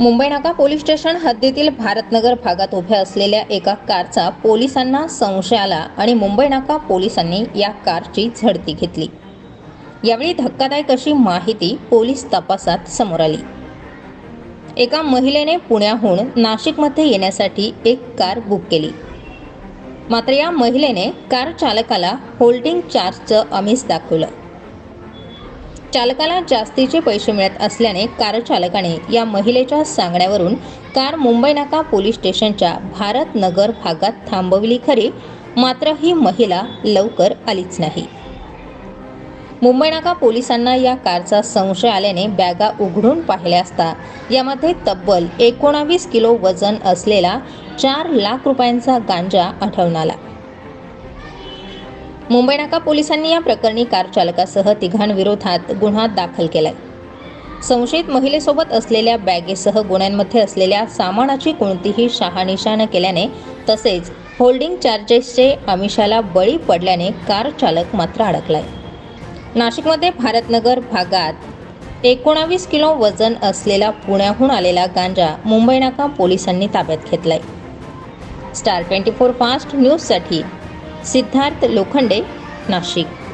मुंबई नाका police station हद्दीतील भारतनगर भागात उभ्या असलेल्या एका कारचा पोलिसांना संशय आला आणि मुंबई नाका पोलिसांनी या कारची झडती घेतली. यावेळी धक्कादायक अशी माहिती पोलीस तपासात समोर आली. एका महिलेने पुण्याहून नाशिकमध्ये येण्यासाठी एक कार बुक केली. मात्र या महिलेने कार चालकाला होल्डिंग चार्जचं आमिष दाखवलं. चालकाला जास्तीचे पैसे मिळत असल्याने कार चालकाने या महिलेच्या सांगण्यावरून कार मुंबई नाका पोलीस स्टेशनच्या भारत नगर भागात थांबवली खरी. मात्र ही महिला लवकर आलीच नाही. मुंबई नाका पोलिसांना या कारचा संशय आल्याने बॅगा उघडून पाहिल्या असता यामध्ये तब्बल एकोणावीस किलो वजन असलेला चार लाख रुपयांचा गांजा आढळून आला. मुंबई नाका पोलिसांनी या प्रकरणी कार चालकासह तिघांविरोधात गुन्हा दाखल केलाय. संशयित महिलेसोबत असलेल्या बॅगेसह गुन्ह्यांमध्ये असलेल्या सामानाची कोणतीही शहानिशा न केल्याने तसेच होल्डिंग चार्जेसचे आमिषाला बळी पडल्याने कार चालक मात्र अडकलाय. नाशिकमध्ये भारतनगर भागात एकोणावीस किलो वजन असलेला पुण्याहून आलेला गांजा मुंबई नाका पोलिसांनी ताब्यात घेतलाय. स्टार ट्वेंटी फोर फास्ट न्यूजसाठी सिद्धार्थ लोखंडे नाशिक.